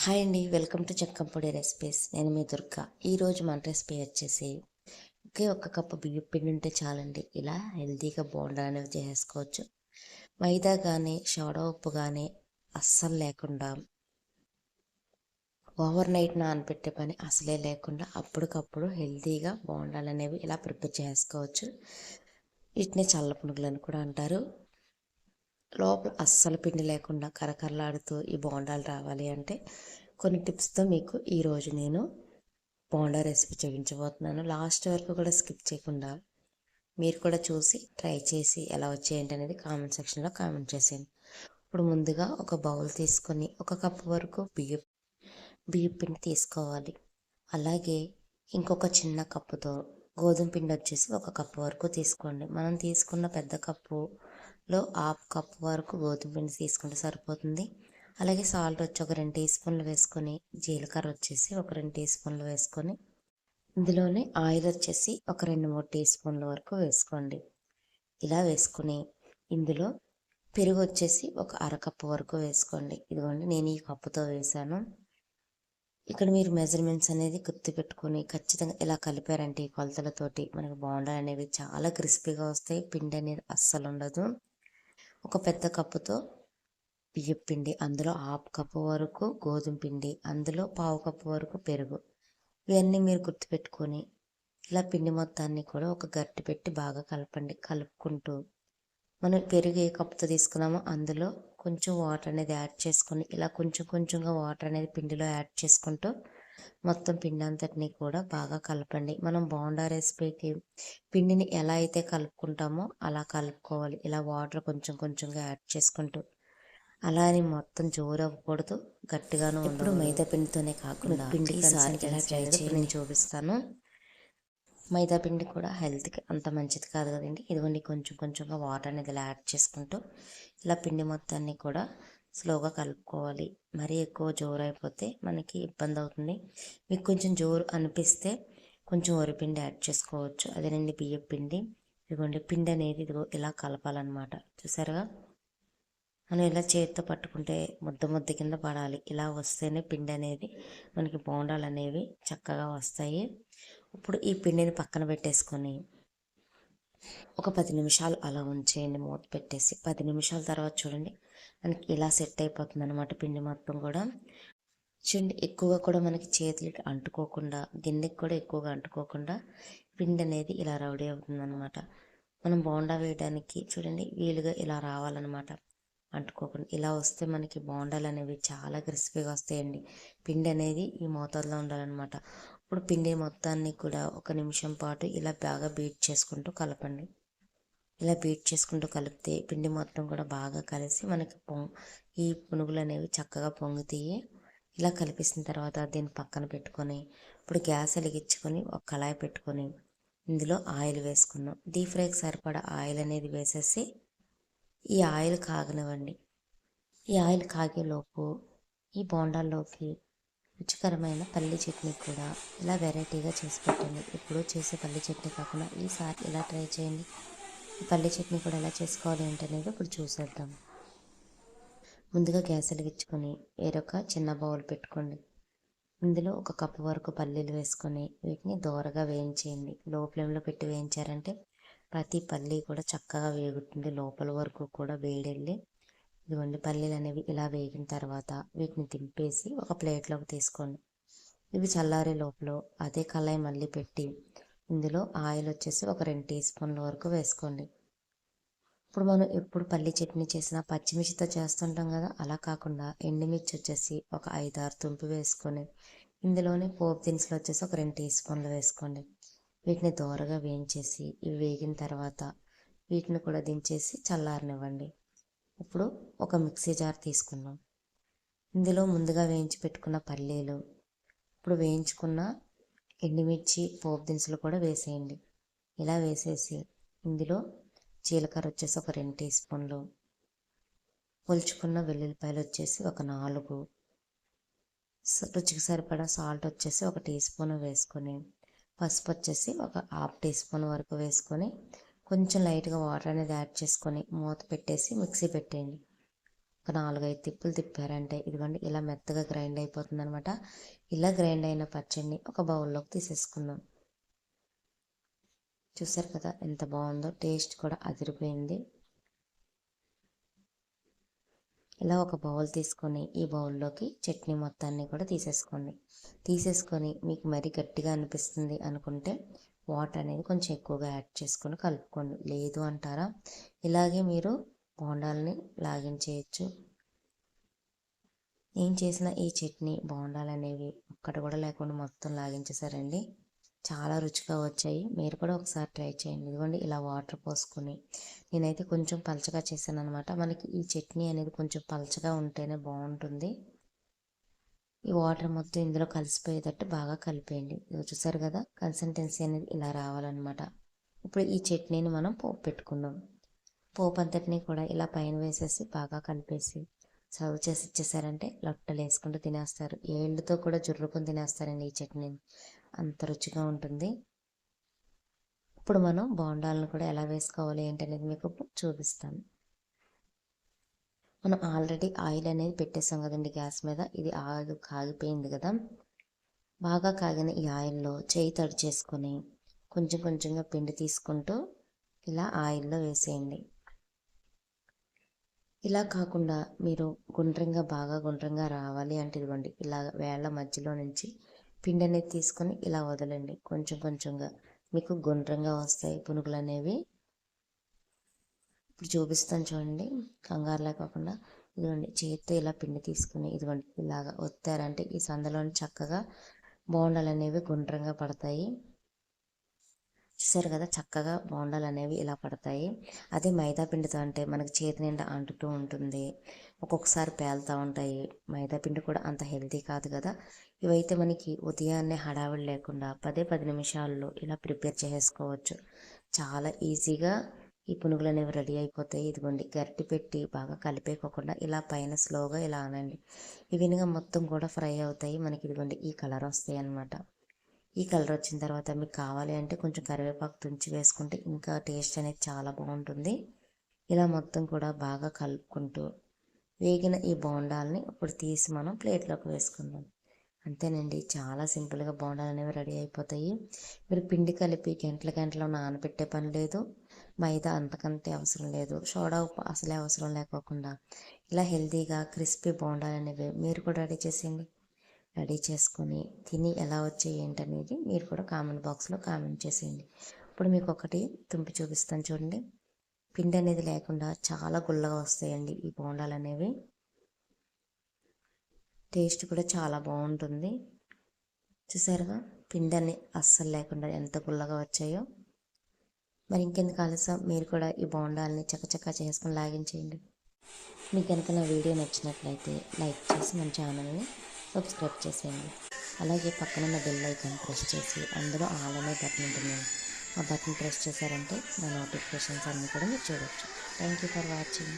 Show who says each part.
Speaker 1: Hi అండి. Welcome to Chakkampodi recipes. నేను మీ దుర్గా. ఈరోజు మన రెసిపీ వచ్చేసి ఒకే ఒక కప్పు బియ్యం పిండి ఉంటే చాలండి. ఇలా హెల్తీగా బోండా అనేవి చేసుకోవచ్చు. మైదా కానీ షోడా ఉప్పు కానీ అస్సలు లేకుండా ఓవర్ నైట్ నానబెట్టే పని అసలే లేకుండా అప్పటికప్పుడు హెల్తీగా బోండాలు అనేవి ఇలా ప్రిపేర్ చేసుకోవచ్చు. వీటిని చల్ల పునుగులు అని కూడా అంటారు. లోపల అస్సలు పిండి లేకుండా కరకరలాడుతూ ఈ బోండాలు రావాలి అంటే కొన్ని టిప్స్తో మీకు ఈరోజు నేను బోండా రెసిపీ చూపించబోతున్నాను. లాస్ట్ వరకు కూడా స్కిప్ చేయకుండా మీరు కూడా చూసి ట్రై చేసి ఎలా వచ్చేయండి అనేది కామెంట్ సెక్షన్లో కామెంట్ చేసేయండి. ఇప్పుడు ముందుగా ఒక బౌల్ తీసుకొని ఒక కప్పు వరకు బియ్యం బియ్యం పిండి తీసుకోవాలి. అలాగే ఇంకొక చిన్న కప్పుతో గోధుమ పిండి వచ్చేసి ఒక కప్పు వరకు తీసుకోండి. మనం తీసుకున్న పెద్ద కప్పు లో హాఫ్ కప్పు వరకు గోధుమ పిండి తీసుకుంటే సరిపోతుంది. అలాగే సాల్ట్ వచ్చి ఒక రెండు టీ స్పూన్లు వేసుకొని జీలకర్ర వచ్చేసి ఒక రెండు టీ స్పూన్లు వేసుకొని ఇందులోనే ఆయిల్ వచ్చేసి ఒక రెండు మూడు టీ స్పూన్ల వరకు వేసుకోండి. ఇలా వేసుకుని ఇందులో పెరుగు వచ్చేసి ఒక అరకప్పు వరకు వేసుకోండి. ఇదిగోండి నేను ఈ కప్పుతో వేసాను. ఇక్కడ మీరు మెజర్మెంట్స్ అనేది గుర్తుపెట్టుకొని ఖచ్చితంగా ఇలా కలిపారంటే ఈ కొలతలతోటి మనకు బాగుండాలి అనేవి చాలా క్రిస్పీగా వస్తాయి. పిండి అనేది అస్సలు ఉండదు. ఒక పెద్ద కప్పుతో బియ్యం పిండి అందులో హాఫ్ కప్పు వరకు గోధుమ పిండి అందులో పావు కప్పు వరకు పెరుగు. ఇవన్నీ మీరు గుర్తుపెట్టుకొని ఇలా పిండి మొత్తాన్ని కూడా ఒక గట్టి పెట్టి బాగా కలపండి. కలుపుకుంటూ మనం పెరుగు ఏ కప్పుతో తీసుకున్నామో అందులో కొంచెం వాటర్ అనేది యాడ్ చేసుకొని ఇలా కొంచెం కొంచెంగా వాటర్ అనేది పిండిలో యాడ్ చేసుకుంటూ మొత్తం పిండి అంతటిని కూడా బాగా కలపండి. మనం బోండా రెసిపీకి పిండిని ఎలా అయితే కలుపుకుంటామో అలా కలుపుకోవాలి. ఇలా వాటర్ కొంచెం కొంచెంగా యాడ్ చేసుకుంటూ అలా అని మొత్తం జోరు అవ్వకూడదు గట్టిగాను ఇప్పుడు మైదా పిండితోనే కాకుండా పిండి ఎలా ట్రై నేను చూపిస్తాను. మైదా పిండి కూడా హెల్త్కి అంత మంచిది కాదు కదండి. ఇదిగోండి కొంచెం కొంచెంగా వాటర్ అనేది ఇలా యాడ్ చేసుకుంటూ ఇలా పిండి మొత్తాన్ని కూడా స్లోగా కలుపుకోవాలి. మరీ ఎక్కువ జోరు అయిపోతే మనకి ఇబ్బంది అవుతుంది మీకు కొంచెం జోరు అనిపిస్తే కొంచెం వరిపిండి యాడ్ చేసుకోవచ్చు. అదేనండి బియ్యం పిండి. ఇదిగోండి పిండి అనేది ఇదిగో ఇలా కలపాలన్నమాట. చూసారుగా? మనం ఇలా చేతితో పట్టుకుంటే ముద్ద ముద్ద కింద పడాలి. ఇలా వస్తేనే పిండి అనేది మనకి బోండాలు అనేవి చక్కగా వస్తాయి. ఇప్పుడు ఈ పిండిని పక్కన పెట్టేసుకొని ఒక పది నిమిషాలు అలా ఉంచేయండి. మూత పెట్టేసి పది నిమిషాల తర్వాత చూడండి. మనకి ఇలా సెట్ అయిపోతుంది అనమాట పిండి మొత్తం కూడా. చూడండి ఎక్కువగా కూడా మనకి చేతులకి అంటుకోకుండా గిన్నెకి కూడా ఎక్కువగా అంటుకోకుండా పిండి అనేది ఇలా రౌడీ అవుతుంది అనమాట మనం బోండా వేయడానికి చూడండి వీలుగా ఇలా రావాలన్నమాట. అంటుకోకుండా ఇలా వస్తే మనకి బోండాలు అనేవి చాలా క్రిస్పీగా వస్తాయండి. పిండి అనేది ఈ మోతాదులో ఉండాలన్నమాట. ఇప్పుడు పిండి మొత్తాన్ని కూడా ఒక నిమిషం పాటు ఇలా బాగా బీట్ చేసుకుంటూ కలపండి. ఇలా బీట్ చేసుకుంటూ కలిపితే పిండి మొత్తం కూడా బాగా కలిసి మనకి పొంగ్ ఈ పునుగులు అనేవి చక్కగా పొంగుతాయి ఇలా కలిపేసిన తర్వాత దీన్ని పక్కన పెట్టుకొని ఇప్పుడు గ్యాస్ వెలిగించుకొని ఒక కళాయి పెట్టుకొని ఇందులో ఆయిల్ వేసుకున్నాం. డీప్ ఫ్రైకి సరిపడా ఆయిల్ అనేది వేసేసి ఈ ఆయిల్ కాగనివ్వండి. ఈ ఆయిల్ కాగేలోపు ఈ బోండాల్లోకి రుచికరమైన పల్లి చట్నీ కూడా ఇలా వెరైటీగా చేసి పెట్టండి. ఇప్పుడు చేసే పల్లి చట్నీ కాకుండా ఈసారి ఇలా ట్రై చేయండి. పల్లి చట్నీ కూడా ఎలా చేసుకోవాలి ఏంటనేది ఇప్పుడు చూసేద్దాం. ముందుగా గ్యాస్ వెలిగించుకొని వేరొక చిన్న బౌల్ పెట్టుకోండి. ఇందులో ఒక కప్పు వరకు పల్లీలు వేసుకొని వీటిని దోరగా వేయించేయండి. లో ఫ్లేమ్లో పెట్టి వేయించారంటే ప్రతి పల్లీ కూడా చక్కగా వేగుతుంది. లోపల వరకు కూడా వేడెళ్ళి ఇదిగోండి పల్లీలు అనేవి ఇలా వేగిన తర్వాత వీటిని దింపేసి ఒక ప్లేట్లోకి తీసుకోండి. ఇవి చల్లారే లోపల అదే కళాయి మళ్ళీ పెట్టి ఇందులో ఆయిల్ వచ్చేసి ఒక రెండు టీ స్పూన్ల వరకు వేసుకోండి. ఇప్పుడు మనం ఎప్పుడు పల్లి చట్నీ చేసినా పచ్చిమిర్చితో చేస్తుంటాం కదా అలా కాకుండా ఎండుమిర్చి వచ్చేసి ఒక ఐదు ఆరు వేసుకొని ఇందులోనే పోపు దినుసులు వచ్చేసి ఒక రెండు టీ స్పూన్లు వేసుకోండి. వీటిని దోరగా వేయించేసి ఇవి వేగిన తర్వాత వీటిని కూడా దించేసి చల్లారనివ్వండి. ఇప్పుడు ఒక మిక్సీ జార్ తీసుకుందాం. ఇందులో ముందుగా వేయించి పెట్టుకున్న పల్లీలు ఇప్పుడు వేయించుకున్న ఎండుమిర్చి పోపు దినుసులు కూడా వేసేయండి. ఇలా వేసేసి ఇందులో జీలకర్ర వచ్చేసి ఒక రెండు టీ స్పూన్లు పొలుచుకున్న వెల్లుల్లిపాయలు వచ్చేసి ఒక నాలుగు రుచికి సరిపడా సాల్ట్ వచ్చేసి ఒక టీ స్పూన్ వేసుకొని పసుపు వచ్చేసి ఒక హాఫ్ టీ స్పూన్ వరకు వేసుకొని కొంచెం లైట్గా వాటర్ అనేది యాడ్ చేసుకొని మూత పెట్టేసి మిక్సీ పెట్టేయండి. ఒక నాలుగైదు తిప్పులు తిప్పారంటే ఇదిగోండి ఇలా మెత్తగా గ్రైండ్ అయిపోతుంది అనమాట ఇలా గ్రైండ్ అయిన పచ్చడిని ఒక బౌల్లోకి తీసేసుకుందాం. చూసారు కదా ఎంత బాగుందో టేస్ట్ కూడా అదిరిపోయింది. ఇలా ఒక బౌల్ తీసుకొని ఈ బౌల్లోకి చట్నీ మొత్తాన్ని కూడా తీసేసుకోండి. తీసేసుకొని మీకు మరీ గట్టిగా అనిపిస్తుంది అనుకుంటే వాటర్ అనేది కొంచెం ఎక్కువగా యాడ్ చేసుకొని కలుపుకోండి. లేదు అంటారా? ఇలాగే మీరు బోండాలని లాగించేయచ్చు ఏం చేసిన ఈ చట్నీ బోండాలనేవి ఒక్కటి కూడా లేకుండా మొత్తం లాగించేసారండి చాలా రుచిగా వచ్చాయి. మీరు కూడా ఒకసారి ట్రై చేయండి. ఇదిగోండి ఇలా వాటర్ పోసుకొని నేనైతే కొంచెం పలచగా చేశాను అనమాట మనకి ఈ చట్నీ అనేది కొంచెం పలచగా ఉంటేనే బాగుంటుంది. ఈ వాటర్ మొత్తం ఇందులో కలిసిపోయేటట్టు బాగా కలిపేయండి. ఇది చూసారు కదా కన్సిస్టెన్సీ అనేది ఇలా రావాలన్నమాట. ఇప్పుడు ఈ చట్నీని మనం పోపు పెట్టుకుందాం. పోపు అంతటిని కూడా ఇలా పైన వేసేసి బాగా కలిపేసి సర్వ్ చేసి ఇచ్చేసారంటే లొట్టలు వేసుకుంటూ తినేస్తారు. ఏళ్ళతో కూడా జుర్రుకొని తినేస్తారండి ఈ చట్నీని అంత రుచిగా ఉంటుంది. ఇప్పుడు మనం బోండాలను కూడా ఎలా వేసుకోవాలి ఏంటనేది మీకు చూపిస్తాను. మనం ఆల్రెడీ ఆయిల్ అనేది పెట్టేసాం కదండి గ్యాస్ మీద. ఇది ఆయిల్ కాగిపోయింది కదా. బాగా కాగిన ఈ ఆయిల్లో చేయి తడి చేసుకొని కొంచెం కొంచెంగా పిండి తీసుకుంటూ ఇలా ఆయిల్లో వేసేయండి. ఇలా కాకుండా మీరు గుండ్రంగా బాగా గుండ్రంగా రావాలి అంటే ఇదిగోండి ఇలా వేళ్ళ మధ్యలో నుంచి పిండి అనేది తీసుకొని ఇలా వదలండి. కొంచెం కొంచెంగా. మీకు గుండ్రంగా వస్తాయి పునుగులు అనేవి ఇప్పుడు చూపిస్తాను చూడండి. కంగారు కాకుండా. ఇదిగోండి చేతితో ఇలా పిండి తీసుకుని ఇదిగోండి ఇలాగా ఒత్తారంటే ఈ సందలోని చక్కగా బోండాలు అనేవి గుండ్రంగా పడతాయి. చూసారు కదా చక్కగా బోండాలు అనేవి ఇలా పడతాయి. అదే మైదా పిండితో అంటే మనకి చేతి నిండా అంటుతూ ఉంటుంది. ఒక్కొక్కసారి పేలుతూ ఉంటాయి. మైదా పిండి కూడా అంత హెల్తీ కాదు కదా. ఇవైతే మనకి ఉదయాన్నే హడావిడి లేకుండా పదే పది నిమిషాల్లో ఇలా ప్రిపేర్ చేసుకోవచ్చు చాలా ఈజీగా ఈ పునుగులు అనేవి రెడీ అయిపోతాయి. ఇదిగోండి గరిటి పెట్టి బాగా కలిపేకోకుండా ఇలా పైన స్లోగా ఇలా అనండి. ఇవినిగా మొత్తం కూడా ఫ్రై అవుతాయి. మనకి ఇదిగోండి ఈ కలర్ వస్తాయి అన్నమాట ఈ కలర్ వచ్చిన తర్వాత మీకు కావాలి అంటే కొంచెం కరివేపాకు తుంచి వేసుకుంటే ఇంకా టేస్ట్ అనేది చాలా బాగుంటుంది. ఇలా మొత్తం కూడా బాగా కలుపుకుంటూ వేగిన ఈ బోండాలని ఇప్పుడు తీసి మనం ప్లేట్లోకి వేసుకుందాం. అంతేనండి చాలా సింపుల్గా బోండాలు అనేవి రెడీ అయిపోతాయి. మీరు పిండి కలిపి గంటల గంటలో నానబెట్టే పని లేదు. మైదా అంతకంటే అవసరం లేదు. సోడా ఉప్పు అసలే అవసరం లేకోకుండా ఇలా హెల్తీగా క్రిస్పీ బోండాలు అనేవి మీరు కూడా రెడీ చేసేయండి. రెడీ చేసుకొని తిని ఎలా వచ్చాయి ఏంటనేది మీరు కూడా కామెంట్ బాక్స్లో కామెంట్ చేసేయండి. ఇప్పుడు మీకు ఒకటి తుంపి చూపిస్తాను చూడండి. పిండి అనేది లేకుండా చాలా గుల్లగా వస్తాయండి ఈ బోండాలు అనేవి. టేస్ట్ కూడా చాలా బాగుంటుంది. చూసారుగా? పిండి అస్సలు లేకుండా ఎంత గుల్లగా వచ్చాయో. మరి ఇంకెందుకు ఆలస్యం? మీరు కూడా ఈ బోండాలని చక్కచక్క చేసుకుని లాగించేయండి. మీకు కనుక నా వీడియో నచ్చినట్లయితే లైక్ చేసి మన ఛానల్ని సబ్స్క్రైబ్ చేసేయండి. అలాగే పక్కనున్న బెల్ ఐకాన్ ప్రెస్ చేసి అందులో ఆల్ అనే బటన్ ఉంటుంది. ఆ బటన్ ప్రెస్ చేశారంటే నా నోటిఫికేషన్స్ అన్నీ కూడా మీరు చూడవచ్చు థ్యాంక్ యూ ఫర్ వాచింగ్